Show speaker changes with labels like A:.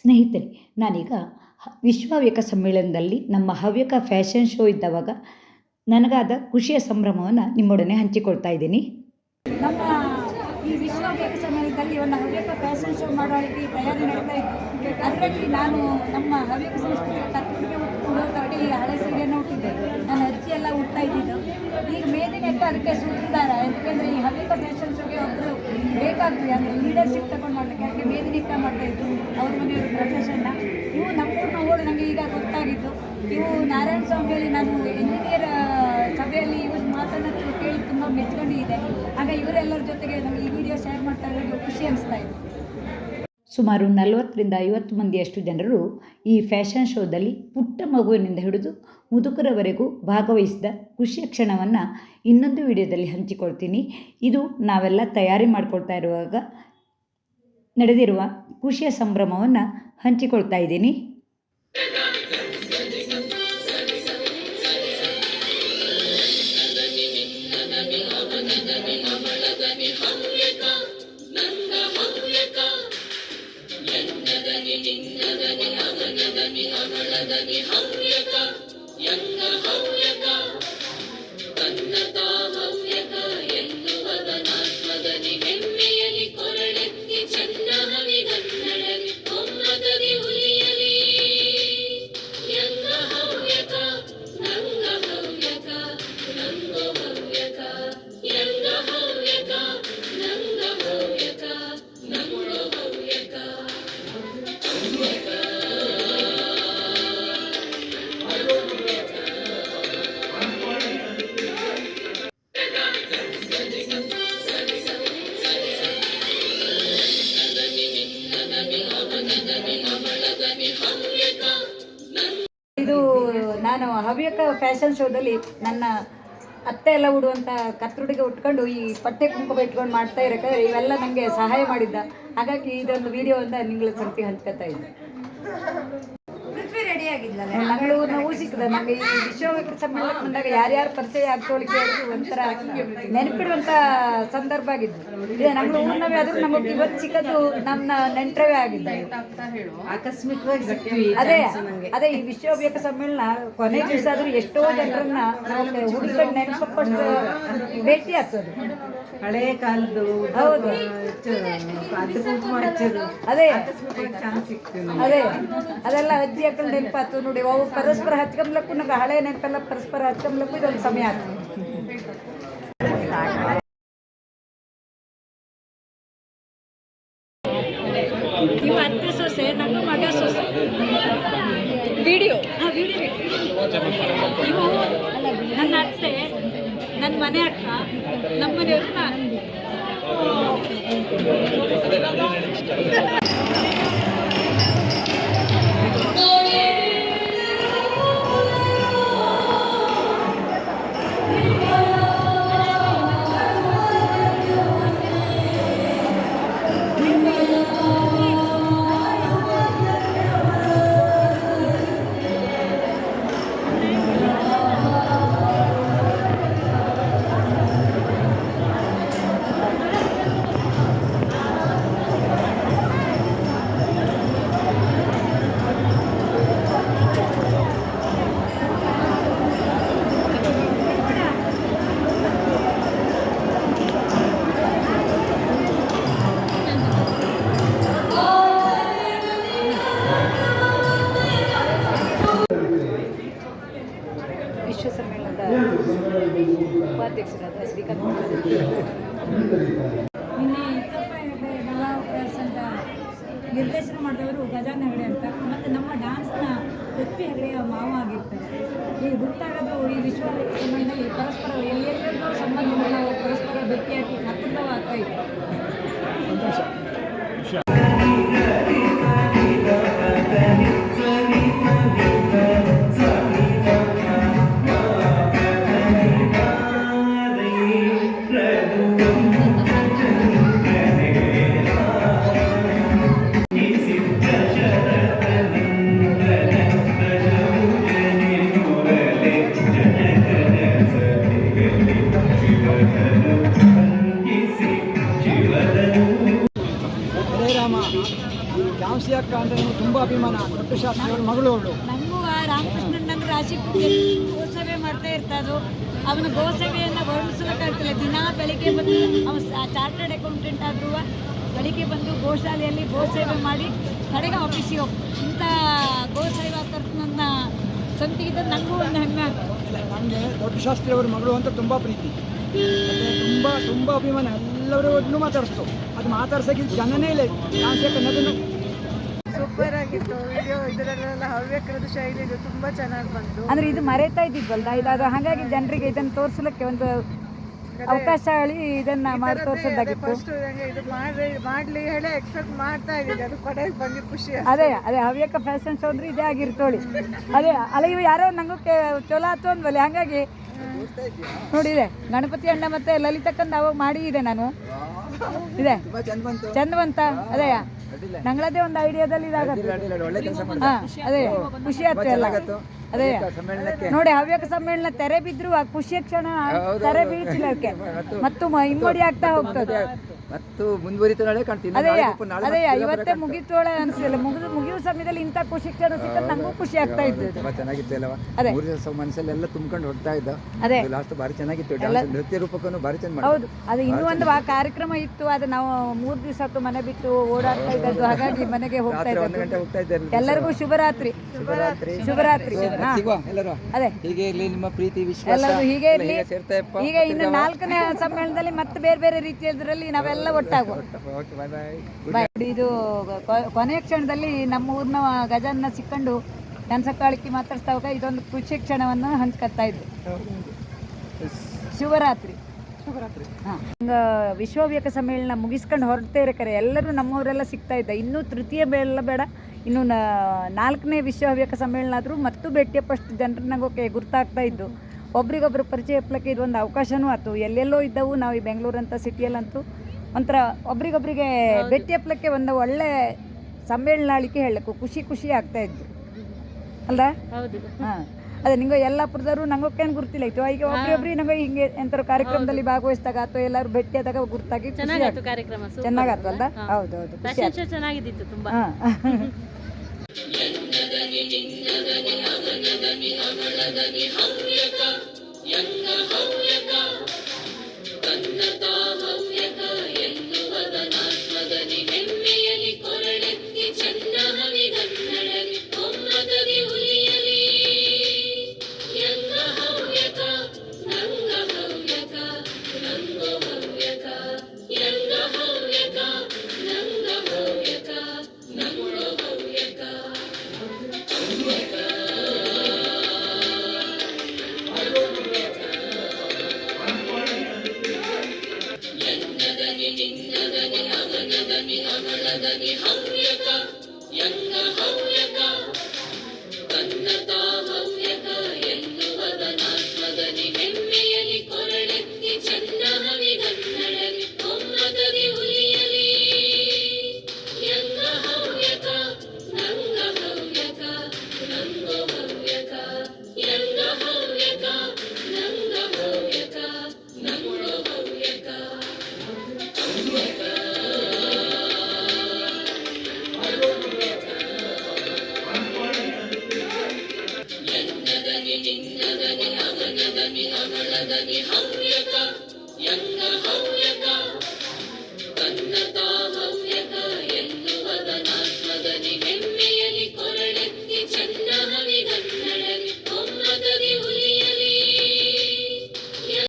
A: ಸ್ನೇಹಿತರೆ, ನಾನೀಗ ವಿಶ್ವ ಹವ್ಯಕ ಸಮ್ಮೇಳನದಲ್ಲಿ ನಮ್ಮ ಹವ್ಯಕ ಫ್ಯಾಷನ್ ಶೋ ಇದ್ದವಾಗ ನನಗಾದ ಖುಷಿಯ ಸಂಭ್ರಮವನ್ನು ನಿಮ್ಮೊಡನೆ ಹಂಚಿಕೊಳ್ತಾ ಇದ್ದೀನಿ.
B: ನಮ್ಮ ಈ ವಿಶ್ವ ಹವ್ಯಕ ಸಮ್ಮೇಳನದಲ್ಲಿ ಒಂದು ಹವ್ಯಕ ಫ್ಯಾಷನ್ ಶೋ ಮಾಡೋದಕ್ಕೆ ತಯಾರಿ ನಡೀತಾ ಅದರಲ್ಲಿ ನಾನು ನಮ್ಮ ಹವ್ಯಕ ಸಂಸ್ಕೃತಿಯ ತತ್ವಕ್ಕೆ ಉಟ್ಕೊಂಡು ಈ ಹಳೆ ಸೀರೆಯನ್ನು ಹುಟ್ಟಿದ್ದೆ ನನ್ನ ಅಜ್ಜಿ ಎಲ್ಲ ಉಡ್ತಾ ಇದ್ದಿದ್ದು. ಈಗ ಮೇದಿನ ಅದಕ್ಕೆ ಸೂತ್ರದಾರ ಯಾಕಂದರೆ ಈ ಹವ್ಯಕ ಫ್ಯಾಷನ್ ಶೋಗೆ ಒಬ್ಬರು ಬೇಕಾಗ್ತದೆ. ಅಂದರೆ ಲೀಡರ್ಶಿಪ್ ತಗೊಂಡು ಮಾಡಲಿಕ್ಕೆ ಯಾಕೆ ಮೇದಿನ ಇಟ್ಟ ಮಾಡ್ತಾ ಇದ್ದು ಅವ್ರ ಮನೆಯವ್ರ ಪ್ರೊಫೆಷನ್ನ ಇವು ನಮ್ಮೂರಿನ ಓಡು ನನಗೆ ಈಗ ಗೊತ್ತಾಗಿದ್ದು. ಇವು ನಾರಾಯಣ ಸ್ವಾಮಿಯಲ್ಲಿ ನಾನು ಇಂಜಿನಿಯರ್ ಸಭೆಯಲ್ಲಿ ಇವ್ರು ಮಾತನ್ನು ಕೇಳಿ ತುಂಬ ಮೆಚ್ಕೊಂಡಿದೆ ಆಗ ಇವರೆಲ್ಲರ ಜೊತೆಗೆ ನಮಗೆ ಈ ವಿಡಿಯೋ ಶೇರ್ ಮಾಡ್ತಾ ಇರೋದು ಖುಷಿ ಅನಿಸ್ತಾ ಇದೆ
A: ಸುಮಾರು ನಲವತ್ತರಿಂದ ಐವತ್ತು ಮಂದಿಯಷ್ಟು ಜನರು ಈ ಫ್ಯಾಷನ್ ಶೋದಲ್ಲಿ ಪುಟ್ಟ ಮಗುವಿನಿಂದ ಹಿಡಿದು ಮುದುಕರವರೆಗೂ ಭಾಗವಹಿಸಿದ ಖುಷಿಯ ಕ್ಷಣವನ್ನು ಇನ್ನೊಂದು ವಿಡಿಯೋದಲ್ಲಿ ಹಂಚಿಕೊಳ್ತೀನಿ. ಇದು ನಾವೆಲ್ಲ ತಯಾರಿ ಮಾಡಿಕೊಳ್ತಾ ಇರುವಾಗ ನಡೆದಿರುವ ಖುಷಿಯ ಸಂಭ್ರಮವನ್ನು ಹಂಚಿಕೊಳ್ತಾ ಇದ್ದೀನಿ.
C: ಹೆಮ್ಮೆಯಲಿ
B: ಇದು ನಾನು ಹವ್ಯಕ ಫ್ಯಾಷನ್ ಶೋದಲ್ಲಿ ನನ್ನ ಅತ್ತೆ ಎಲ್ಲ ಉಡುವಂಥ ಕತ್ರುಡಿಗೆ ಉಟ್ಕೊಂಡು ಈ ಪಟ್ಟೆ ಕುಂಕುಮ ಇಟ್ಕೊಂಡು ಮಾಡ್ತಾ ಇರಬೇಕಾದ್ರೆ ಇವೆಲ್ಲ ನನಗೆ ಸಹಾಯ ಮಾಡಿದ್ದ. ಹಾಗಾಗಿ ಇದೊಂದು ವಿಡಿಯೋ ಅಂತ ನಿಂಗಳ ಸಂತಿ ಹಂಚ್ಕೊತಾ ಇದ್ದೆ. ಮಂಗಳೂರಿನ ಹೂ ಸಿಕ್ಕದ. ನಮಗೆ ಈ ಸಮ್ಮೇಳನ ಬಂದಾಗ ಯಾರ್ಯಾರು ಪರಿಚಯ ಆಗ್ತೋಳಿಕೆ ಒಂಥರ ನೆನಪಿಡುವಂಥ ಸಂದರ್ಭ ಆಗಿದ್ದು ನಮ್ಮ ಊರಿನವೇ ಆದ್ರೂ ನಮಗೆ ಇವತ್ತು ಚಿಕ್ಕದು ನಮ್ಮ ನೆಂಟರವೇ ಆಗಿದ್ದ.
D: ಆಕಸ್ಮಿಕವಾಗಿ
B: ಅದೇ ಅದೇ ಈ ವಿಶ್ವವ್ಯಕ ಸಮ್ಮೇಳನ ಕೊನೆ ದಿವಸ ಆದ್ರೂ ಎಷ್ಟೋ ಜನರನ್ನ ಹುಡುಕೊಂಡು ನೆನಪಷ್ಟು ಭೇಟಿ ಆಗ್ತದೆ.
D: ಹಳೆ ಕಾಲದ್ದು
B: ಹೌದು.
D: ಅದು.
B: ಅದೇ
D: ಚಾನ್ಸ್ ಸಿಕ್ತು
B: ಅದೇ. ಅದೆಲ್ಲ ಅಜ್ಜಿ ಹಾಕೊಂಡು ನೆನಪಾತು ನೋಡಿ ಅವು ಪರಸ್ಪರ ಹಚ್ಕೊಂಬ್ಲಕ್ಕೂ ನಂಗೆ ಹಳೆ ನೆನಪೆಲ್ಲ ಪರಸ್ಪರ ಹಚ್ಕೊಂಬ್ಲಕ್ಕೂ ಇದೊಂದು ಸಮಯ ಆಗ್ತದೆ. ಇವು ಅತ್ತೆ ಸೊಸೆ ನನ್ನ ಮಗ ಸೊಸೆ ವಿಡಿಯೋ ಹಾಂ ವಿಡಿಯೋ ಇವು ನನ್ನ ಅತ್ತೆ ನನ್ನ ಮನೆ ಅಕ್ಕ ನಮ್ಮ ಮನೆಯವ್ರು ನಾನು ನಿನ್ನೆ ಅಂತ ನಿರ್ದೇಶನ ಮಾಡಿದವರು ಗಜಾನ ಹೆಗಡೆ ಅಂತ. ಮತ್ತೆ ನಮ್ಮ ಡಾನ್ಸ್ನ ಪೃಥ್ವಿ ಹೆಗಡೆಯ ಮಾವ ಆಗಿರ್ತಾರೆ. ಈ ಗೊತ್ತಾಗೋದು ಈ ವಿಶ್ವ ಸಂಬಂಧದಲ್ಲಿ ಪರಸ್ಪರ ಎಲ್ಲೆಲ್ಲರಿಗೂ ಸಂಬಂಧಗಳನ್ನ ನಾವು ಪರಸ್ಪರ ಭೇಟಿಯಾಗಿ ಹತ್ತಿರವಾಗ್ತಾ ಇತ್ತು ಸಂತೋಷ.
E: ಅಂದ್ರೆ ನಿಮ್ಗೆ ತುಂಬ ಅಭಿಮಾನ ದೊಡ್ಡ ಶಾಸ್ತ್ರಿಗಳ ಮಗಳು ಅವಳು.
B: ನನಗೂ ಆ ರಾಮಕೃಷ್ಣನ್ ರಾಶಿ ಗೋಸೇವೆ ಮಾಡ್ತಾ ಇರ್ತದು ಅವನ ಗೋಸೇವೆಯನ್ನು ವರ್ಣಿಸಬೇಕಾಗ್ತಿಲ್ಲ ದಿನ ಬೆಳಿಗ್ಗೆ ಬಂದು ಅವನು ಚಾರ್ಟರ್ಡ್ ಅಕೌಂಟೆಂಟ್ ಆದ್ರೂ ಬೆಳಿಗ್ಗೆ ಬಂದು ಗೋಶಾಲೆಯಲ್ಲಿ ಗೋಸೇವೆ ಮಾಡಿ ಕಡೆಗೆ ಆಫೀಸಿಗೆ ಹೋಗಿ ಇಂಥ ಗೋಸೇವಾಕರ್ತನನ್ನ ಸ್ವಂತಿಗಿದ್ದ ನನಗೂ ಒಂದು ಹೆಮ್ಮೆ ಆಗ್ತದೆ.
E: ನನಗೆ ದೊಡ್ಡ ಶಾಸ್ತ್ರಿ ಅವ್ರ ಮಗಳು ಅಂತ ತುಂಬ ಪ್ರೀತಿ. ತುಂಬ ತುಂಬ ಅಭಿಮಾನ. ಎಲ್ಲರೂ ಮಾತಾಡಿಸ್ತು. ಅದು ಮಾತಾಡ್ಸೋಕೆ ಜನನೇ ಇಲ್ಲ ನಾನು ಕನ್ನಡನು
D: ಸೂಪರ್ ಆಗಿತ್ತು ವಿಡಿಯೋ ಇದರಲ್ಲೆಲ್ಲ ಹವ್ಯಕರದ ಶೈಲಿ ಇದು ತುಂಬಾ ಚೆನ್ನಾಗಿ ಬಂತು.
B: ಅಂದ್ರೆ ಇದು ಮರೆತಾ ಇದ್ದಿದ್ವಲ್ಲ ಇದಾದ ಹಾಗಾಗಿ ಜನರಿಗೆ ಇದನ್ನು ತೋರಿಸಲಿಕ್ಕೆ ಒಂದು ಅವಕಾಶ ಹೇಳಿ ಇದನ್ನ ಮಾಡಿ ತೋರಿಸೋದಾಗಿತ್ತು.
D: ಫಸ್ಟ್ ಇದು ಮಾಡ್ರಿ ಮಾಡ್ಲಿ ಹೇಳಿ ಎಕ್ಸ್ಪೆಕ್ಟ್ ಮಾಡ್ತಾ ಇದ್ದೀನಿ. ಅದು ಕಡೆಗೆ ಬಂದು ಖುಷಿ
B: ಅದೇ ಅದೇ ಹವ್ಯಕ ಫ್ಯಾಷನ್ ಶೋ ಅಂದ್ರೆ ಇದೇ ಆಗಿರ್ತೋಳಿ. ಅದೇ ಅಲ್ಲ ಇವು ಯಾರೋ ನಂಗೂ ಚೊಲೋ ಚಲೋ ಆತು ಅಂದ್ವಲ್ಲ ಹಾಗಾಗಿ ನೋಡಿದೆ. ಗಣಪತಿ ಅಣ್ಣ ಮತ್ತೆ ಲಲಿತಕ್ಕಂದು ಅವಾಗ ಮಾಡಿ ಇದೆ. ನಾನು ಇದೆ ಚಂದವಂತ ಅದೇ. ನಂಗಳದೇ ಒಂದು ಐಡಿಯಾದಲ್ಲಿ ಇದಾಗತ್ತೆ. ಅದೇ ಖುಷಿ ಆಗ್ತದೆ ಎಲ್ಲ. ಅದೇ. ನೋಡಿ ಹವ್ಯಕ ಸಮ್ಮೇಳನ ತೆರೆ ಬಿದ್ರು ಆ ಖುಷಿಯ ಕ್ಷಣ ತೆರೆ ಬೀಳ್ತಿಲ್ಲ ಮತ್ತು ಹಿಮ್ಮಡಿ ಇಮ್ಮಡಿ ಆಗ್ತಾ ಹೋಗ್ತದೆ.
F: ಮತ್ತು ಮುಂದುವರಿತ ನಾಳೆ ಕಾಣ್ತೀನಿ.
B: ಅದೇ ಅದೇ ಇವತ್ತೇ ಮುಗಿತೋಳೆ ಅನ್ಸಿಲ್ಲ. ಮುಗಿದು ಮುಗಿಯುವ ಸಮಯದಲ್ಲಿ ಇಂಥ ಖುಷಿ ಕ್ಷಣ ಸಿಕ್ಕದ್ ನಂಗೂ ಖುಷಿ ಆಗ್ತಾ ಇತ್ತು.
F: ತುಂಬಾ ಚೆನ್ನಾಗಿತ್ತು ಅಲ್ಲವ?
B: ಅದೇ.
F: ಮೂರು ದಿವಸ ಮನಸ್ಸಲ್ಲೆಲ್ಲ ತುಂಬ್ಕೊಂಡು ಹೋಗ್ತಾ ಇದ್ದ.
B: ಅದೇ.
F: ಲಾಸ್ಟ್ ಬಾರಿ ಚೆನ್ನಾಗಿತ್ತು. ನೃತ್ಯ ರೂಪಕ್ಕೂ ಬಾರಿ ಚೆನ್ನಾಗಿ
B: ಹೌದು. ಅದು ಇನ್ನೂ ಒಂದು ವಾ- ಕಾರ್ಯಕ್ರಮ ಇತ್ತು. ಅದು ನಾವು ಮೂರು ದಿವಸ ಹೊತ್ತು ಮನೆ ಬಿಟ್ಟು ಓಡಾಡ್ತಾ ಇದ್ದದ್ದು. ಹಾಗಾಗಿ ಮನೆಗೆ ಹೋಗ್ತಾ ಇದ್ದದ್ದು. ಎಲ್ಲರಿಗೂ ಶುಭರಾತ್ರಿ.
F: ಶುಭರಾತ್ರಿ.
B: ಶುಭರಾತ್ರಿ.
F: ಎಲ್ಲರೂ?
B: ಅದೇ.
F: ಹೀಗೆ ಇರಲಿ ನಿಮ್ಮ ಪ್ರೀತಿ ವಿಶ್ವಾಸ.
B: ಎಲ್ಲರೂ ಹೀಗೆ ಇರ್ಲಿ. ಈಗ ಇನ್ನು ನಾಲ್ಕನೇ ಸಮ್ಮೇಳನದಲ್ಲಿ ಮತ್ತೆ ಬೇರೆ ಬೇರೆ ರೀತಿಯದರಲ್ಲಿ ನಾವೆಲ್ಲ ಒಟ್ಟಾಗುವ ಇದು ಕೊನೆ ಕೊನೆಯ ಕ್ಷಣದಲ್ಲಿ ನಮ್ಮ ಊರಿನ ಗಜನ್ನ ಸಿಕ್ಕೊಂಡು ಕನಸಕ್ಕಾಳಿಕೆ ಮಾತಾಡ್ಸ್ತಾವಾಗ ಇದೊಂದು ಖುಷಿ ಕ್ಷಣವನ್ನು ಹಂಚ್ಕೊತಾ ಇದ್ರು. ಶಿವರಾತ್ರಿ ಹಾಂ. ವಿಶ್ವ ಹವ್ಯಕ ಸಮ್ಮೇಳನ ಮುಗಿಸ್ಕೊಂಡು ಹೊರಡ್ತಾ ಇರಕರೆ ಎಲ್ಲರೂ ನಮ್ಮವರೆಲ್ಲ ಸಿಗ್ತಾ ಇದ್ದ. ಇನ್ನೂ ತೃತೀಯ ಬೇಡ ಬೇಡ. ಇನ್ನು ನಾಲ್ಕನೇ ವಿಶ್ವವ್ಯಕ ಸಮ್ಮೇಳನ ಆದರೂ ಮತ್ತು ಭೇಟಿಯಪ್ಪಷ್ಟು ಪಸ್ಟ್ ನಂಗೋಕೆ ಗುರ್ತಾಗ್ತಾ ಇದ್ದು. ಒಬ್ರಿಗೊಬ್ರು ಪರಿಚಯ ಹಪ್ಲಕ್ಕೆ ಇದೊಂದು ಅವಕಾಶನೂ ಆಯ್ತು ಎಲ್ಲೆಲ್ಲೋ ಇದ್ದವು ನಾವು ಈ ಬೆಂಗಳೂರಂಥ ಸಿಟಿಯಲ್ಲಂತೂ ಒಂಥರ ಒಬ್ರಿಗೊಬ್ರಿಗೆ ಭೇಟಿ ಹಪ್ಲಕ್ಕೆ ಒಂದು ಒಳ್ಳೆ ಸಮ್ಮೇಳನ ಆಳಿಕೆ ಹೇಳಕ್ಕೂ ಖುಷಿ ಖುಷಿ ಆಗ್ತಾ ಇದ್ದು ಅಲ್ಲ
G: ಹೌದು.
B: ಹಾಂ. ಅದೇ ನಿಂಗೆ ಯಲ್ಲಾಪುರದವರು ನಂಗೆ ಗುರ್ತಿಲ್ಲ. ಇತ್ತು. ಈಗ ಒಬ್ರೊಬ್ರಿ ನಂಗೆ ಹಿಂಗೆ ಎಂಥರ ಕಾರ್ಯಕ್ರಮದಲ್ಲಿ ಭಾಗವಹಿಸಿದಾಗ ಅಥವಾ ಎಲ್ಲರೂ ಭೇಟಿಯಾದಾಗ ಗುರ್ತಾಗಿ ಖುಷಿ
G: ಚೆನ್ನಾಗಾಯ್ತು. ಕಾರ್ಯಕ್ರಮ
B: ಚೆನ್ನಾಗಾಯ್ತು
G: ಅಲ್ಲ.
B: ಹೌದು
G: ಚೆನ್ನಾಗಿದ್ದಿತ್ತು ತುಂಬಾ.
B: ಹಾಂ.
C: ಯಂಗ ಹವ್ಯಕಿ ಹಗಳಗನಿ ಹವ್ಯಕ ಯಂಗ ಹವ್ಯಕ? ತನ್ನ ತಾ ಹವ್ಯ